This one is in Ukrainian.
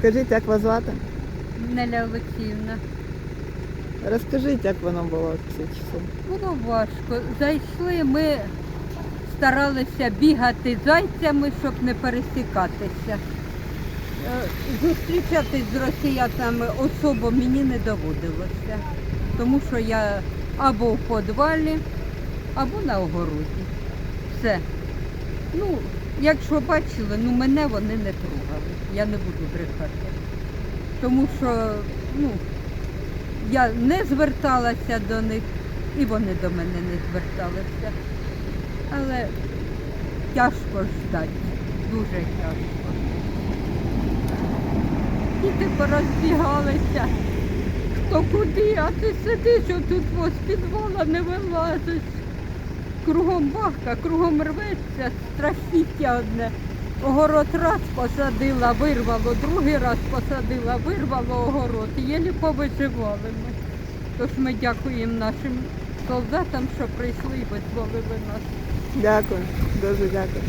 Скажіть, як вас звати? Неля Олексіївна. Розкажіть, як воно було в ці часи. Було важко. Зайшли, ми старалися бігати зайцями, щоб не пересікатися. Е, Зустрічатись з росіянами особо мені не доводилося, тому що я або в підвалі, або на огороді. Все. Ну, якщо бачили, ну мене вони не трогали. Я не буду брехати. Тому що, ну, я не зверталася до них, і вони до мене не зверталися. Але тяжко ждати, дуже тяжко. Діти порозбігалися. Хто куди, а ти сидиш отут з підвала не вилазиш. Кругом бахка, кругом рветься, страхіття одне. Огород раз посадила, вирвало, другий раз посадила, вирвало огород. Єлі повиживали ми. Тож ми дякуємо нашим солдатам, що прийшли і визволили нас. Дякую, дуже дякую.